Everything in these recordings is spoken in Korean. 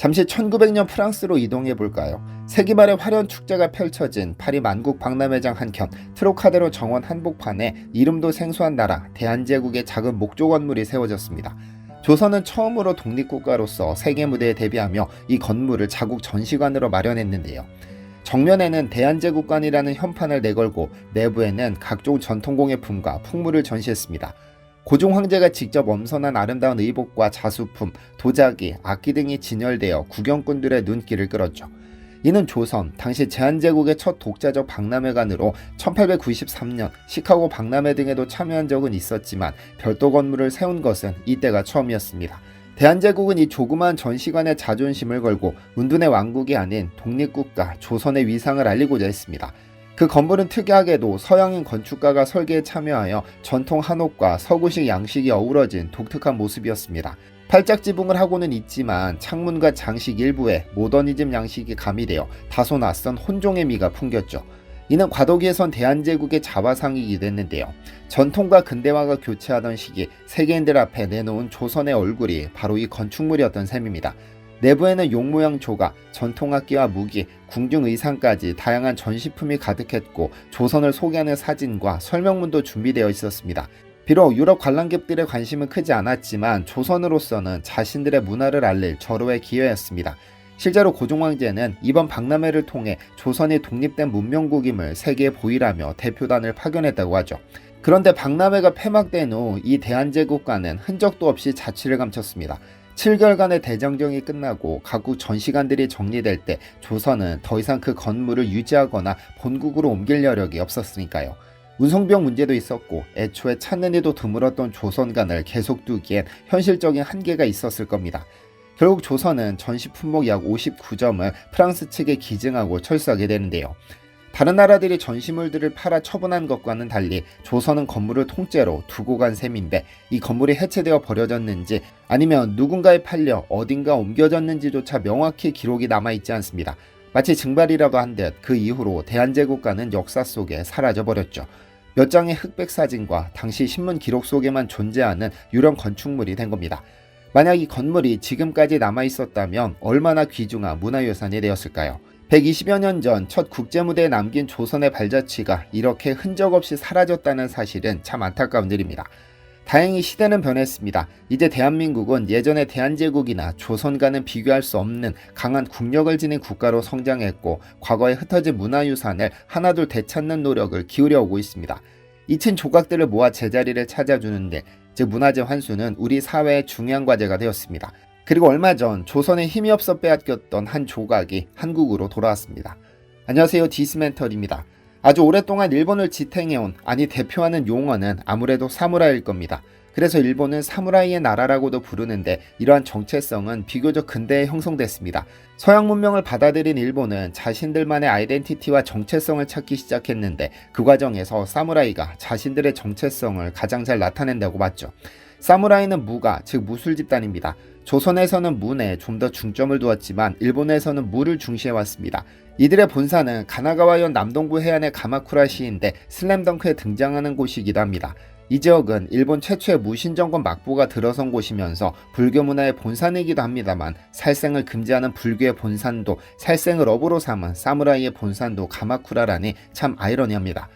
잠시 1900년 프랑스로 이동해 볼까요? 세기 말의 화려한 축제가 펼쳐진 파리 만국 박람회장 한켠 트로카데로 정원 한복판에 이름도 생소한 나라 대한제국의 작은 목조 건물이 세워졌습니다. 조선은 처음으로 독립국가로서 세계 무대에 데뷔하며 이 건물을 자국 전시관으로 마련했는데요. 정면에는 대한제국관이라는 현판을 내걸고 내부에는 각종 전통공예품과 풍물을 전시했습니다. 고종 황제가 직접 엄선한 아름다운 의복과 자수품, 도자기, 악기 등이 진열되어 구경꾼들의 눈길을 끌었죠. 이는 조선, 당시 제한제국의 첫 독자적 박람회관으로 1893년 시카고 박람회 등에도 참여한 적은 있었지만 별도 건물을 세운 것은 이때가 처음이었습니다. 대한제국은 이 조그마한 전시관에 자존심을 걸고 운둔의 왕국이 아닌 독립국가 조선의 위상을 알리고자 했습니다. 그 건물은 특이하게도 서양인 건축가가 설계에 참여하여 전통 한옥과 서구식 양식이 어우러진 독특한 모습이었습니다. 팔짝 지붕을 하고는 있지만 창문과 장식 일부에 모더니즘 양식이 가미되어 다소 낯선 혼종의 미가 풍겼죠. 이는 과도기에선 대한제국의 자화상이기도 했는데요. 전통과 근대화가 교체하던 시기 세계인들 앞에 내놓은 조선의 얼굴이 바로 이 건축물이었던 셈입니다. 내부에는 용 모양 조각, 전통악기와 무기, 궁중 의상까지 다양한 전시품이 가득했고 조선을 소개하는 사진과 설명문도 준비되어 있었습니다. 비록 유럽 관람객들의 관심은 크지 않았지만 조선으로서는 자신들의 문화를 알릴 절호의 기회였습니다. 실제로 고종 황제는 이번 박람회를 통해 조선이 독립된 문명국임을 세계에 보이라며 대표단을 파견했다고 하죠. 그런데 박람회가 폐막된 후 이 대한제국과는 흔적도 없이 자취를 감췄습니다. 7개월간의 대정경이 끝나고 각국 전시관들이 정리될 때 조선은 더 이상 그 건물을 유지하거나 본국으로 옮길 여력이 없었으니까요. 운송병 문제도 있었고 애초에 찾는 이도 드물었던 조선간을 계속 두기엔 현실적인 한계가 있었을 겁니다. 결국 조선은 전시 품목 약 59점을 프랑스 측에 기증하고 철수하게 되는데요. 다른 나라들이 전시물들을 팔아 처분한 것과는 달리 조선은 건물을 통째로 두고 간 셈인데 이 건물이 해체되어 버려졌는지 아니면 누군가에 팔려 어딘가 옮겨졌는지조차 명확히 기록이 남아있지 않습니다. 마치 증발이라도 한 듯 그 이후로 대한제국가는 역사 속에 사라져 버렸죠. 몇 장의 흑백 사진과 당시 신문 기록 속에만 존재하는 유령 건축물이 된 겁니다. 만약 이 건물이 지금까지 남아 있었다면 얼마나 귀중한 문화유산이 되었을까요? 120여 년 전 첫 국제무대에 남긴 조선의 발자취가 이렇게 흔적 없이 사라졌다는 사실은 참 안타까운 일입니다. 다행히 시대는 변했습니다. 이제 대한민국은 예전의 대한제국이나 조선과는 비교할 수 없는 강한 국력을 지닌 국가로 성장했고 과거에 흩어진 문화유산을 하나둘 되찾는 노력을 기울여 오고 있습니다. 잊힌 조각들을 모아 제자리를 찾아주는 데 즉 문화재 환수는 우리 사회의 중요한 과제가 되었습니다. 그리고 얼마 전 조선에 힘이 없어 빼앗겼던 한 조각이 한국으로 돌아왔습니다. 안녕하세요 디스멘털입니다. 아주 오랫동안 일본을 지탱해온 아니 대표하는 용어는 아무래도 사무라이일 겁니다. 그래서 일본은 사무라이의 나라라고도 부르는데 이러한 정체성은 비교적 근대에 형성됐습니다. 서양 문명을 받아들인 일본은 자신들만의 아이덴티티와 정체성을 찾기 시작했는데 그 과정에서 사무라이가 자신들의 정체성을 가장 잘 나타낸다고 봤죠. 사무라이는 무가, 즉 무술 집단입니다. 조선에서는 문에 좀 더 중점을 두었지만 일본에서는 무를 중시해 왔습니다. 이들의 본사는 가나가와현 남동부 해안의 가마쿠라 시인데 슬램덩크에 등장하는 곳이기도 합니다. 이 지역은 일본 최초의 무신정권 막부가 들어선 곳이면서 불교 문화의 본산이기도 합니다만 살생을 금지하는 불교의 본산도 살생을 업으로 삼은 사무라이의 본산도 가마쿠라라니 참 아이러니합니다.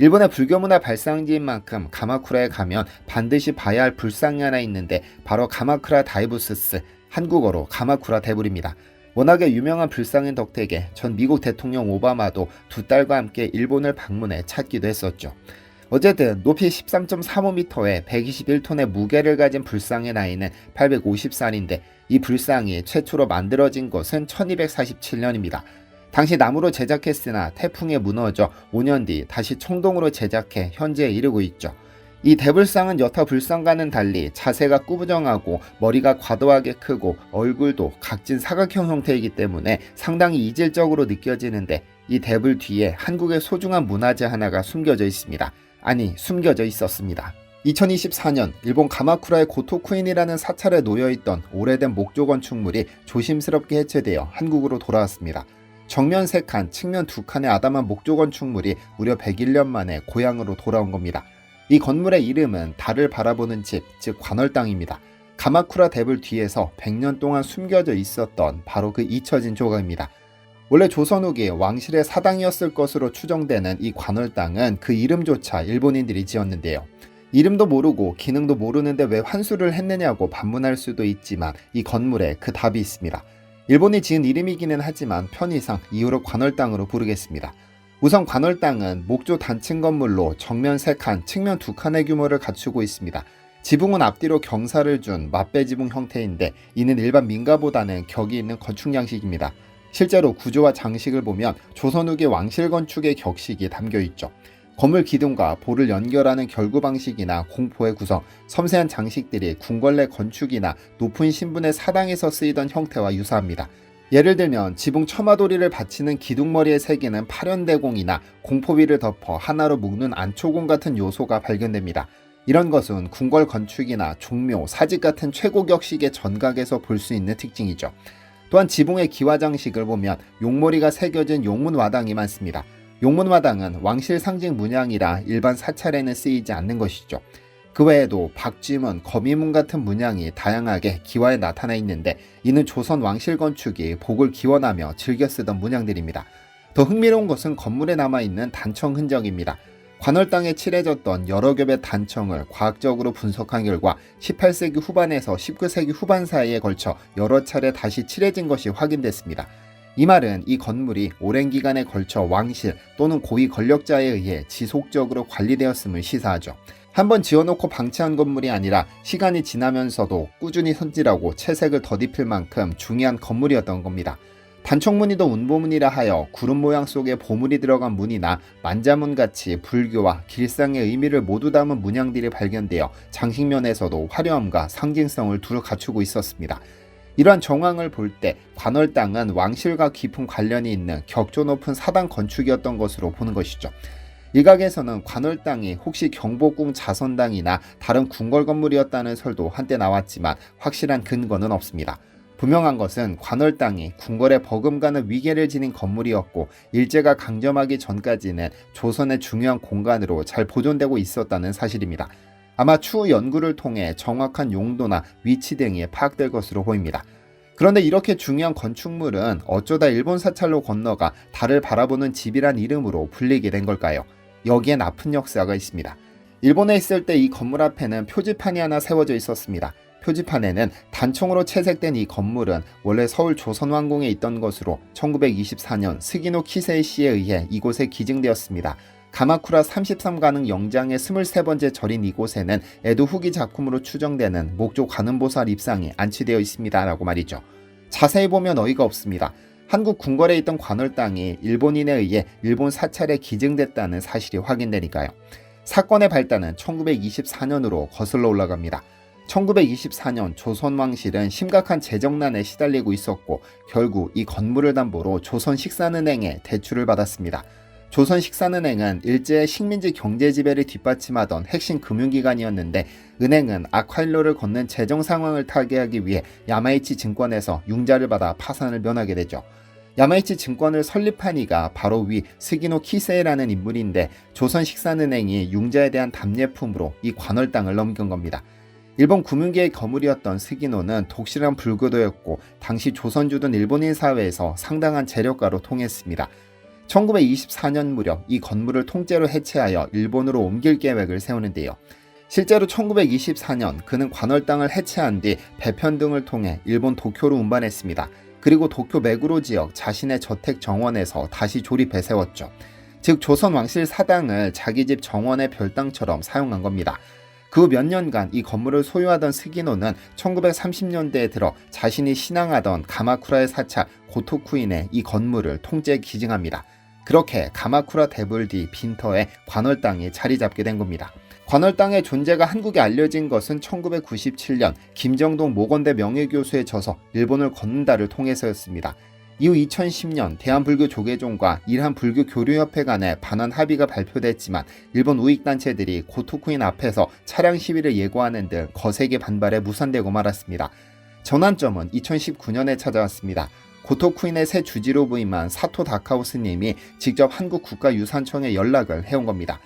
일본의 불교 문화 발상지인 만큼 가마쿠라에 가면 반드시 봐야 할 불상이 하나 있는데 바로 가마쿠라 다이부스스 한국어로 가마쿠라 대불입니다. 워낙에 유명한 불상인 덕택에 전 미국 대통령 오바마도 두 딸과 함께 일본을 방문해 찾기도 했었죠. 어쨌든 높이 13.35m에 121톤의 무게를 가진 불상의 나이는 850살인데 이 불상이 최초로 만들어진 것은 1247년입니다. 당시 나무로 제작했으나 태풍에 무너져 5년 뒤 다시 청동으로 제작해 현재에 이르고 있죠. 이 대불상은 여타 불상과는 달리 자세가 꾸부정하고 머리가 과도하게 크고 얼굴도 각진 사각형 형태이기 때문에 상당히 이질적으로 느껴지는데 이 대불 뒤에 한국의 소중한 문화재 하나가 숨겨져 있습니다. 아니, 숨겨져 있었습니다. 2024년 일본 가마쿠라의 고토쿠인이라는 사찰에 놓여있던 오래된 목조 건축물이 조심스럽게 해체되어 한국으로 돌아왔습니다. 정면 3칸, 측면 2칸의 아담한 목조 건축물이 무려 101년 만에 고향으로 돌아온 겁니다. 이 건물의 이름은 달을 바라보는 집, 즉 관월당입니다. 가마쿠라 대불 뒤에서 100년 동안 숨겨져 있었던 바로 그 잊혀진 조각입니다. 원래 조선 후기 왕실의 사당이었을 것으로 추정되는 이 관월당은 그 이름조차 일본인들이 지었는데요. 이름도 모르고 기능도 모르는데 왜 환수를 했느냐고 반문할 수도 있지만 이 건물에 그 답이 있습니다. 일본이 지은 이름이기는 하지만 편의상 이후로 관월당으로 부르겠습니다. 우선 관월당은 목조 단층 건물로 정면 3칸, 측면 2칸의 규모를 갖추고 있습니다. 지붕은 앞뒤로 경사를 준 맞배 지붕 형태인데 이는 일반 민가보다는 격이 있는 건축 양식입니다. 실제로 구조와 장식을 보면 조선 후기 왕실 건축의 격식이 담겨 있죠. 건물 기둥과 볼을 연결하는 결구 방식이나 공포의 구성, 섬세한 장식들이 궁궐내 건축이나 높은 신분의 사당에서 쓰이던 형태와 유사합니다. 예를 들면 지붕 처마도리를 받치는 기둥머리에 새기는 파련대공이나 공포비를 덮어 하나로 묶는 안초공 같은 요소가 발견됩니다. 이런 것은 궁궐 건축이나 종묘, 사직 같은 최고격식의 전각에서 볼 수 있는 특징이죠. 또한 지붕의 기와장식을 보면 용머리가 새겨진 용문 와당이 많습니다. 용문와당은 왕실 상징 문양이라 일반 사찰에는 쓰이지 않는 것이죠. 그 외에도 박쥐문, 거미문 같은 문양이 다양하게 기와에 나타나 있는데 이는 조선 왕실 건축이 복을 기원하며 즐겨 쓰던 문양들입니다. 더 흥미로운 것은 건물에 남아있는 단청 흔적입니다. 관월 땅에 칠해졌던 여러 겹의 단청을 과학적으로 분석한 결과 18세기 후반에서 19세기 후반 사이에 걸쳐 여러 차례 다시 칠해진 것이 확인됐습니다. 이 말은 이 건물이 오랜 기간에 걸쳐 왕실 또는 고위 권력자에 의해 지속적으로 관리되었음을 시사하죠. 한번 지어놓고 방치한 건물이 아니라 시간이 지나면서도 꾸준히 손질하고 채색을 덧입힐 만큼 중요한 건물이었던 겁니다. 단청무늬도 운보문이라 하여 구름 모양 속에 보물이 들어간 문이나 만자문 같이 불교와 길상의 의미를 모두 담은 문양들이 발견되어 장식면에서도 화려함과 상징성을 두루 갖추고 있었습니다. 이러한 정황을 볼 때 관월 땅은 왕실과 깊은 관련이 있는 격조 높은 사당 건축이었던 것으로 보는 것이죠. 일각에서는 관월 땅이 혹시 경복궁 자선당이나 다른 궁궐 건물이었다는 설도 한때 나왔지만 확실한 근거는 없습니다. 분명한 것은 관월 땅이 궁궐에 버금가는 위계를 지닌 건물이었고 일제가 강점하기 전까지는 조선의 중요한 공간으로 잘 보존되고 있었다는 사실입니다. 아마 추후 연구를 통해 정확한 용도나 위치 등이 파악될 것으로 보입니다. 그런데 이렇게 중요한 건축물은 어쩌다 일본 사찰로 건너가 달을 바라보는 집이란 이름으로 불리게 된 걸까요? 여기엔 아픈 역사가 있습니다. 일본에 있을 때 이 건물 앞에는 표지판이 하나 세워져 있었습니다. 표지판에는 단청으로 채색된 이 건물은 원래 서울 조선왕궁에 있던 것으로 1924년 스기노 키세이 씨에 의해 이곳에 기증되었습니다. 가마쿠라 33가능 영장의 23번째 절인 이곳에는 에도 후기 작품으로 추정되는 목조 관음보살 입상이 안치되어 있습니다라고 말이죠. 자세히 보면 어이가 없습니다. 한국 궁궐에 있던 관월 땅이 일본인에 의해 일본 사찰에 기증됐다는 사실이 확인되니까요. 사건의 발단은 1924년으로 거슬러 올라갑니다. 1924년 조선왕실은 심각한 재정난에 시달리고 있었고 결국 이 건물을 담보로 조선식산은행에 대출을 받았습니다. 조선식산은행은 일제의 식민지 경제 지배를 뒷받침하던 핵심 금융기관이었는데 은행은 아쿠일로를 걷는 재정 상황을 타개하기 위해 야마이치 증권에서 융자를 받아 파산을 면하게 되죠. 야마이치 증권을 설립한 이가 바로 위 스기노 키세라는 인물인데 조선식산은행이 융자에 대한 답례품으로 이 관월 땅을 넘긴 겁니다. 일본 구문계의 거물이었던 스기노는 독실한 불교도였고 당시 조선주둔 일본인 사회에서 상당한 재력가로 통했습니다. 1924년 무렵 이 건물을 통째로 해체하여 일본으로 옮길 계획을 세우는데요. 실제로 1924년 그는 관월 땅을 해체한 뒤 배편 등을 통해 일본 도쿄로 운반했습니다. 그리고 도쿄 메구로 지역 자신의 저택 정원에서 다시 조립해 세웠죠. 즉 조선 왕실 사당을 자기 집 정원의 별당처럼 사용한 겁니다. 그몇 년간 이 건물을 소유하던 스기노는 1930년대에 들어 자신이 신앙하던 가마쿠라의 사찰 고토쿠인의 이 건물을 통째 기증합니다. 그렇게 가마쿠라 대불 뒤 빈터에 관월 땅이 자리 잡게 된 겁니다. 관월 땅의 존재가 한국에 알려진 것은 1997년 김정동 모건대 명예교수의 저서 일본을 걷는다를 통해서였습니다. 이후 2010년 대한불교 조계종과 일한 불교 교류협회 간의 반환 합의가 발표됐지만 일본 우익단체들이 고토쿠인 앞에서 차량 시위를 예고하는 등 거세게 반발에 무산되고 말았습니다. 전환점은 2019년에 찾아왔습니다. 고토쿠인의 새 주지로 부임한 사토 다카오 스님이 직접 한국 국가유산청에 연락을 해온 겁니다.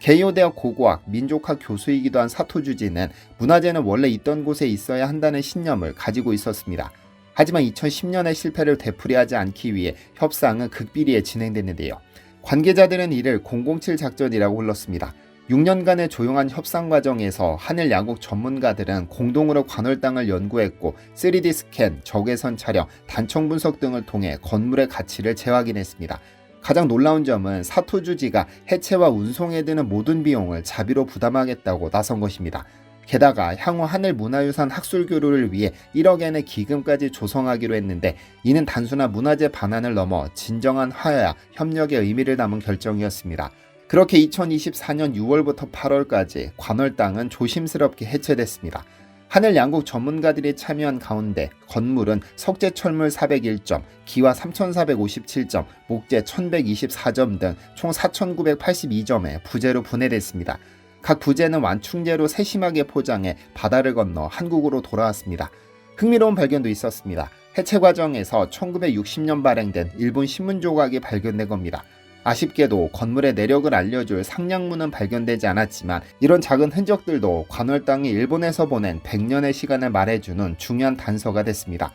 개요대학 고고학 민족학 교수이기도 한 사토 주지는 문화재는 원래 있던 곳에 있어야 한다는 신념을 가지고 있었습니다. 하지만 2010년의 실패를 되풀이하지 않기 위해 협상은 극비리에 진행됐는데요. 관계자들은 이를 007 작전이라고 불렀습니다. 6년간의 조용한 협상 과정에서 하늘 양국 전문가들은 공동으로 관월당을 연구했고 3D 스캔, 적외선 촬영, 단청 분석 등을 통해 건물의 가치를 재확인했습니다. 가장 놀라운 점은 사토주지가 해체와 운송에 드는 모든 비용을 자비로 부담하겠다고 나선 것입니다. 게다가 향후 하늘 문화유산 학술 교류를 위해 1억엔의 기금까지 조성하기로 했는데 이는 단순한 문화재 반환을 넘어 진정한 화해와 협력의 의미를 담은 결정이었습니다. 그렇게 2024년 6월부터 8월까지 관월당은 조심스럽게 해체됐습니다. 하늘 양국 전문가들이 참여한 가운데 건물은 석재 철물 401점, 기와 3457점, 목재 1124점 등 총 4982점의 부재로 분해됐습니다. 각 부재는 완충제로 세심하게 포장해 바다를 건너 한국으로 돌아왔습니다. 흥미로운 발견도 있었습니다. 해체 과정에서 1960년 발행된 일본 신문 조각이 발견된 겁니다. 아쉽게도 건물의 내력을 알려줄 상량문은 발견되지 않았지만 이런 작은 흔적들도 관월당이 일본에서 보낸 100년의 시간을 말해주는 중요한 단서가 됐습니다.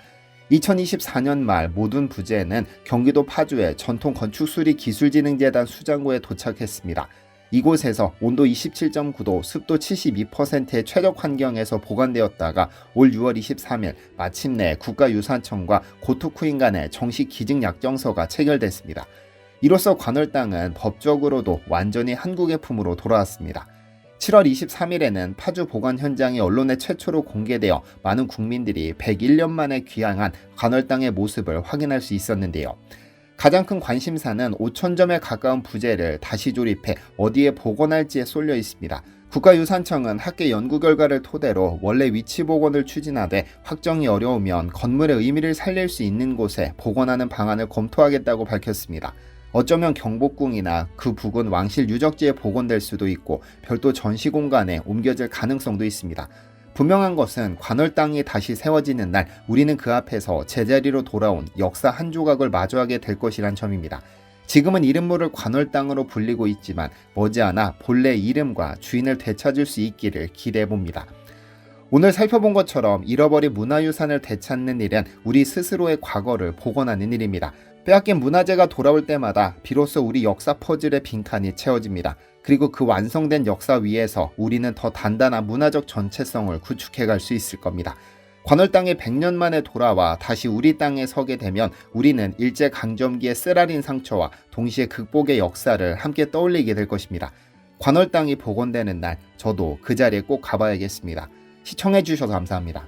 2024년 말 모든 부재는 경기도 파주의 전통 건축수리 기술진흥재단 수장고에 도착했습니다. 이곳에서 온도 27.9도, 습도 72%의 최적 환경에서 보관되었다가 올 6월 23일 마침내 국가유산청과 고토쿠인 간의 정식 기증 약정서가 체결됐습니다. 이로써 관월당은 법적으로도 완전히 한국의 품으로 돌아왔습니다. 7월 23일에는 파주 보관 현장이 언론에 최초로 공개되어 많은 국민들이 101년 만에 귀향한 관월당의 모습을 확인할 수 있었는데요. 가장 큰 관심사는 5천점에 가까운 부재를 다시 조립해 어디에 복원할지에 쏠려 있습니다. 국가유산청은 학계 연구 결과를 토대로 원래 위치 복원을 추진하되 확정이 어려우면 건물의 의미를 살릴 수 있는 곳에 복원하는 방안을 검토하겠다고 밝혔습니다. 어쩌면 경복궁이나 그 부근 왕실 유적지에 복원될 수도 있고 별도 전시 공간에 옮겨질 가능성도 있습니다. 분명한 것은 관월 땅이 다시 세워지는 날 우리는 그 앞에서 제자리로 돌아온 역사 한 조각을 마주하게 될 것이란 점입니다. 지금은 이름모를 관월 땅으로 불리고 있지만 머지않아 본래 이름과 주인을 되찾을 수 있기를 기대해 봅니다. 오늘 살펴본 것처럼 잃어버린 문화유산을 되찾는 일은 우리 스스로의 과거를 복원하는 일입니다. 빼앗긴 문화재가 돌아올 때마다 비로소 우리 역사 퍼즐의 빈칸이 채워집니다. 그리고 그 완성된 역사 위에서 우리는 더 단단한 문화적 전체성을 구축해 갈 수 있을 겁니다. 관월 땅에 100년 만에 돌아와 다시 우리 땅에 서게 되면 우리는 일제 강점기의 쓰라린 상처와 동시에 극복의 역사를 함께 떠올리게 될 것입니다. 관월 땅이 복원되는 날 저도 그 자리에 꼭 가봐야겠습니다. 시청해 주셔서 감사합니다.